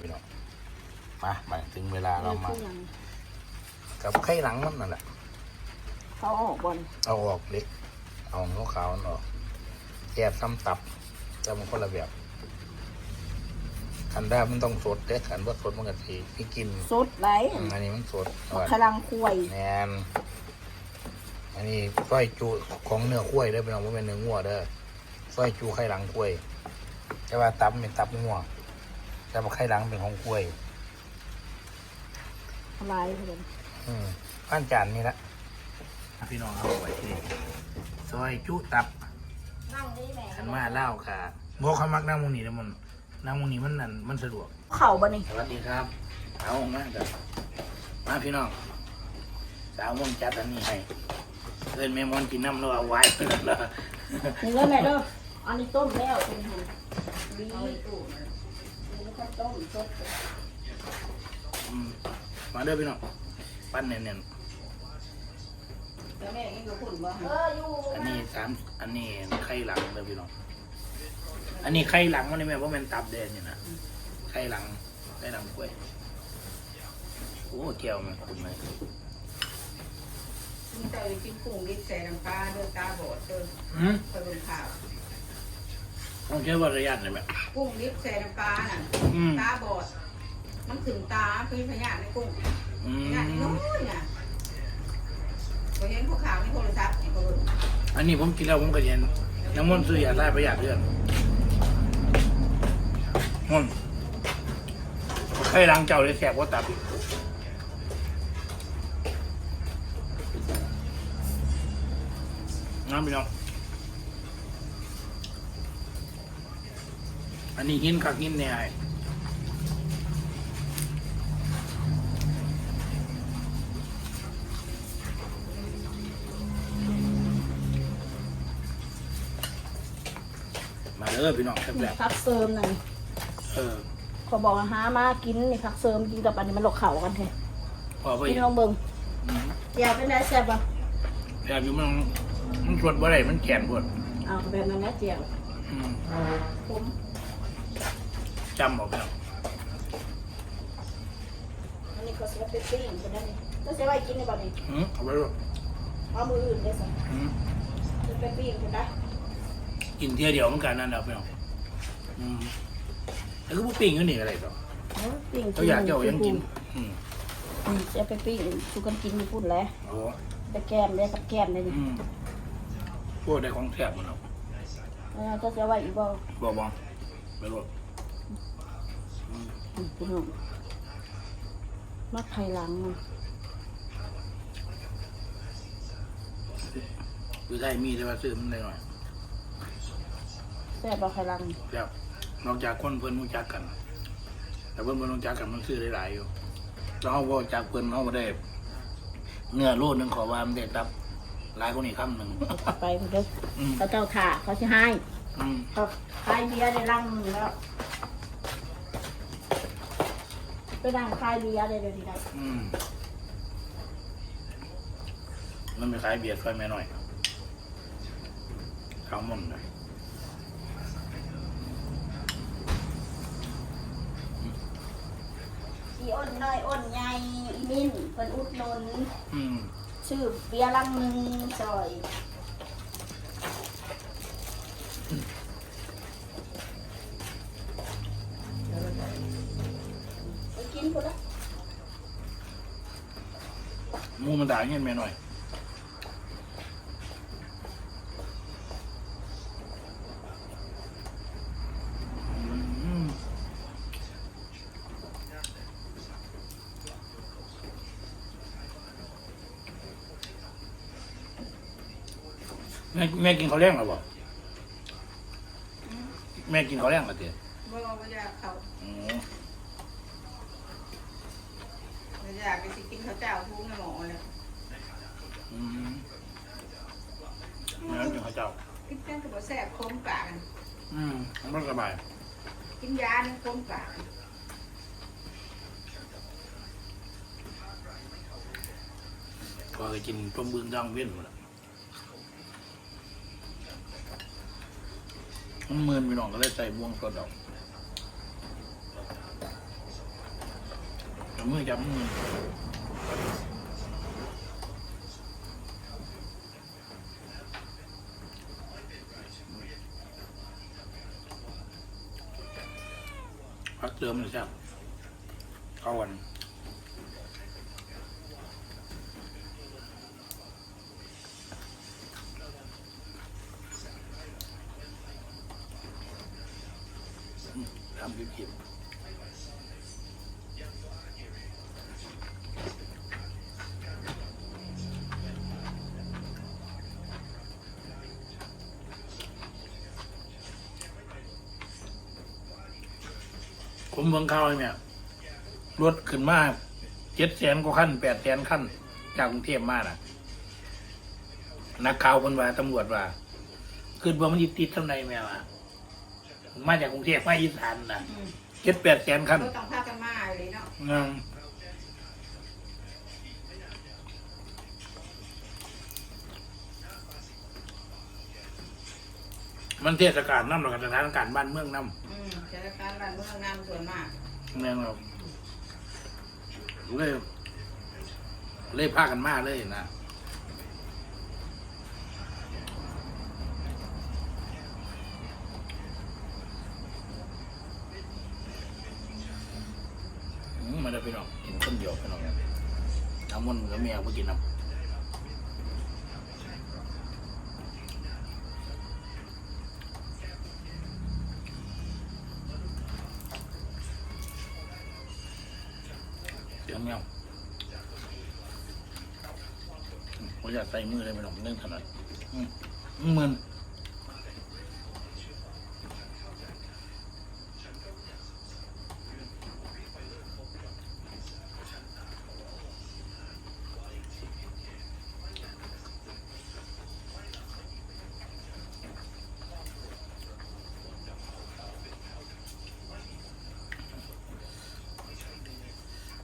พี่น้องมามาถึงเวลาเรามาคือหยังกับไข่หลังมันนั่นแหละเขาเอาออกบอลเอาออกเล็ก เอาของขาวๆมันออกแกบซ้ำตับจะมันคนละแบบขันได้มันต้องสดเด้ขันว่าสดมันก็ทีพี่กินสดไหลอืมอันนี้มันสดบักขลังคุยแนนอันนี้สร้อยจูของเนื้อข้วยเด้อเป็นของว่าเป็นเนื้องัวเด้อสร้อยจูไข่หลังข้วย แต่ว่าตับเป็นตับงัว แต่ว่าไข่หลังเป็นของข้วย อะไรเพื่อนอืมข้านจานนี่ละพี่น้องเอาไว้ที่ซอยจุตับนั่งได้แม่ขันมาเล่าค่ะโมเขามักนั่งมุงนี้นะมันนั่งมุงนี้มันนั่นมันสะดวก เข่าบ่นี่สวัสดีครับ เอามาเด้อมาพี่น้อง สาวม่วงจัดอันนี้ให้เอินแม่มอนกินน้ำแล้วเอาไว้แล้วล่ะนี่เลยแม่เด้ออันนี้ต้มแล้วเป็นหันดี นี่ก็ต้มสดอืมมาเด้อพี่น้องปั้นเน่นแล้วแม่ยังอยู่คุณบ่เอออยู่ๆอันนี้สามอันนี้ไข่หลังเด้อพี่น้องอันนี้ไข่หลังมันนี่แม่เพราะมันตับแดงเนี่ยนะไข่หลังไข่หลังกล้วยโอ้เจียวมันคุณไหมนี่เตยกินกุ้งดิบใส่น้ำปลาเดินตาบอดเดินอืมไปบนข่าว ต้องใช้วัตยานเลยแบบกุ้งดิบใส่น้ำปลาน่ะอืมตาบอดมันถึงตาเป็นพยาธิในกุ้งอืพยาธิมน้อยน่ะพอเห็นพวกข่าวในโทรศัพท์เนี่ยเขาเบิ่งอันนี้ผมกินแล้วผมก็เย็นน้ำมันต์ซื้อยาได้ประหยัดเลือดมันไข่หลังเจ้าเลยแสบกว่าตับอีกน้ำพี่น้อง อันนี้หินคักหินเนี่ยไอ้มาเด้อพี่น้องแซ่บนี่พักเสริมหน่อยๆเออขอบอกว่าหามากินนี่พักเสริมกินกับอันนี้มันหลอกเข่ากันแท้พอไปพี่น้องเบิ่งอยากเป็นได้แซ่บป่ะแต่อยู่มันมันสวดบ่ได้มันแข็งปวดเอาแบบนั้นนะเจียวอืมผม จำเอาไปแล้วอันนี้เขาเสียเป็นปิ้งเป็นนั่นนี่ก็เสียไว้กินในบ่อนี้อืมเอาไปด้วยเอามืออื่นได้สิอืมเป็นปิ้งเป็นได้กินเที่ยวเดียวเหมือนกันนั่นแหละพี่น้องอืมแล้วก็พวกปิ้งก็หนีอะไรต่อปิ้งเขาอยากเจ้ายังกิน อืมจะไปปิ้งชูกันกินญี่ปุ่นแล้วโอ้ไปแก้มได้กับแก้มได้นี่อืมพวกได้ของแถบมันเอาแล้วก็จะไว้อีกบ่บอกบอกไปรถอืม พี่น้องมักไข่หลังมันคือได้มีแต่ว่าซื้อมันได้หน่อยแซ่บบ่ไข่หลังแล้วนอกจากคนเพิ่นรู้จักกัน แต่เพิ่นบ่รู้จักกันมันซื้อได้หลายอยู่แล้วเฮาบ่รู้จักเพิ่นเฮาบ่ได้ เนื้อโลดหนึงขอว่ามันได้ตับหลายกว่านี้คำหนึงเอาไปเด้ออืมเขาเจ้าถ่าเขาสิให้อืมเขาขายเบียร์ในรังหนึงแล้ว ไปนั่งขายเบียร์ได้เดี๋ยวนี้ได้อืมมันไม่ขายเบียร์ค่อยแม่น้อยข้าวมันเลยอีอ้นน้อยอ้นใหญ่อีมินเพิ่นอุดหนุนอืม ชื่อเบียร์ลังหนึงซอย มูมันด่าเงี้ยแม่น้อยอืมแม่แม่กินข้าวแรงหรอบ่แม่กินข้าวแรงเหรอเตี๋ยบ่บ่อยากเขาอืมบ่อยากไปสิ กินข้าวเจ้าทุกในหมอเลยอืมแม่กินข้าวเจ้า กินแค่ก็บ่แซ่บคมปากอืมมันสบายกินยานี่คมปากก็เคยกินต้มบึงดังเว้นหมดละมันมืนไปหน่องก็เลยใส่บวงสดดอกจับมือจับมือ เติมเลยครับเข้าวันทำผิดผิ ผมเบิ่งข่าวเนี่ยรถขึ้นมาเจ็ดแสนกว่าขั้นแปดแสนขั้น จากกรุงเทพมาน่ะ นักข่าวคนว่าตำรวจว่าขึ้นว่ามันยึดติดทำไมแม่ว่ามาจากกรุงเทพมาอีสานน่ะอืมเจ็ดแปดแสนขั้นก็ต้องพากันมาเลยเนาะอืมมันเทศกาลน้ำหรอกสถานการณ์บ้านเมืองน้ำอืม เทศกาลบ้านเมืองงามส่วนมากแม่งเราเลยเลยพากันมาเลยนะอืมมันได้ไปหรอกกินคนเดียวไปหรอกน้ำมันก็แม่ก็กินน้ำเสียงแมวผมอยาก ใส่มือเลยไปหรอกเรื่องถนัดอืมมึน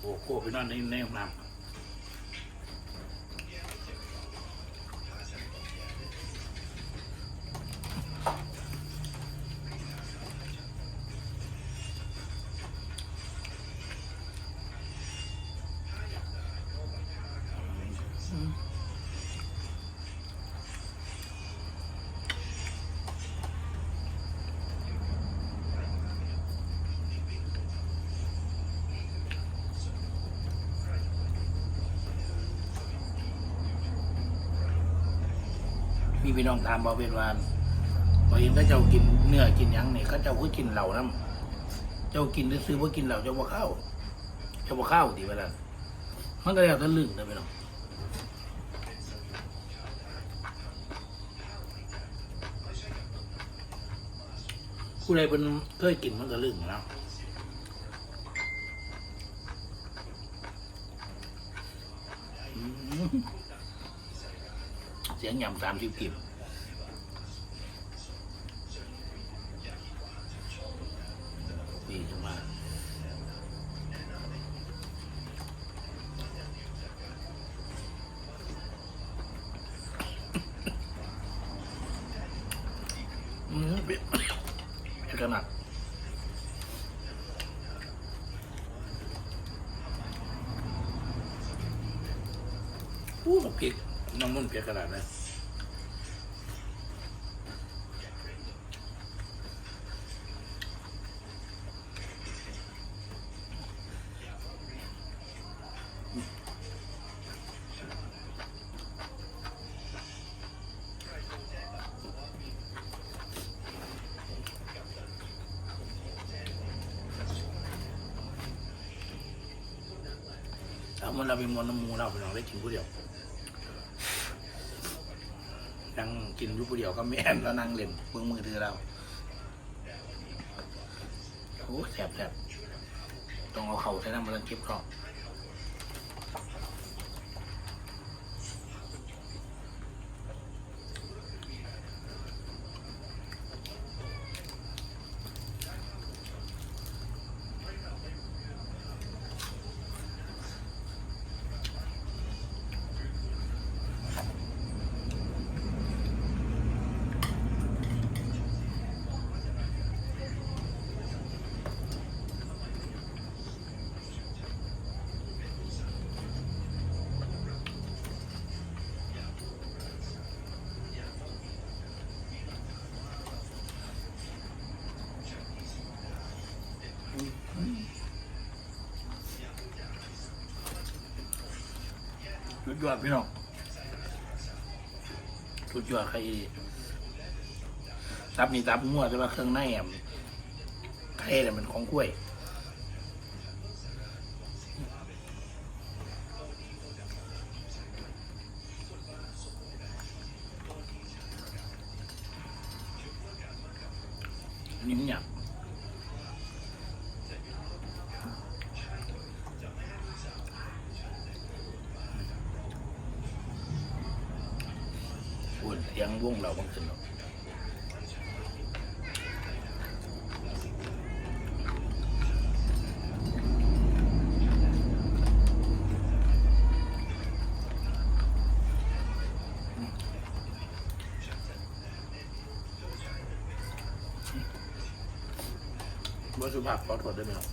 โอ้โหไปนอนในในห้องน้ำ มีพี่น้องถามบอเป็นว่าบอกเองถ้าเจ้ากินเนื้อกินยังเนี่ยเขาเจ้าก็กินเหล่าน้ำเจ้ากินหรือซื้อว่ากินเหล่าเจ้าบ่ข้าวเจ้าบ่ข้าวดีเวลามันก็แล้วแต่ลึกนะพี่น้องผู้ใดเป็นเคยกินมันก็ลึกนะอืม เสียงยำสามสิบกิบดีจังมากอืมเปรี้ยวเปรี้ยวขนาดอู้พริก น้ำมันเปรี้ยวขนาดนั้นเอามันเราเป็นมวลน้ำมูเราไปลองได้กินผู้เดียวนั่ง กินอยู่ผู้เดียวก็แม่นแล้วนั่งเล่นเบื้องมือถือเราโอ้แสบแสบต้องเอาเข่าใช่น้ำมันเก็บครอบ สุดยอดพี่น้องสุดยอดใครตับนี่ตับมั่วแต่ว่าเครื่องในอะไข่เนี่ยมันของกล้วยนิ่มหยับ วงเราบางขึ้นเนาะว่าสุภาพขอโทษได้ไหมครับ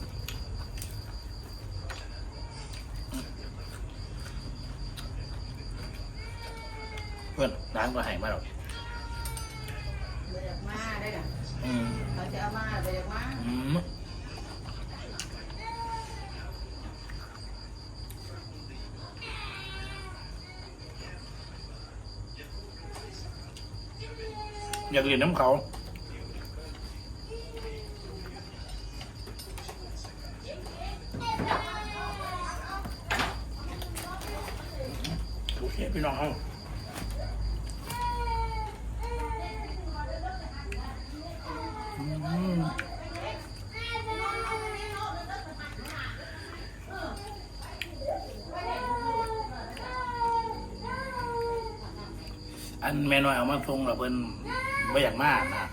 เพื่อนร้านก็ให้มาหรอก ไปอยากมาได้ด่ะ อืม เขาจะเอามาไปอยากมาอืมอยากเรียนน้ำเขาโอเคพี่น้องเอาอืมอั แม่น้อยเอามาทรงแล้วเพิ่นไม่อยากมากนะ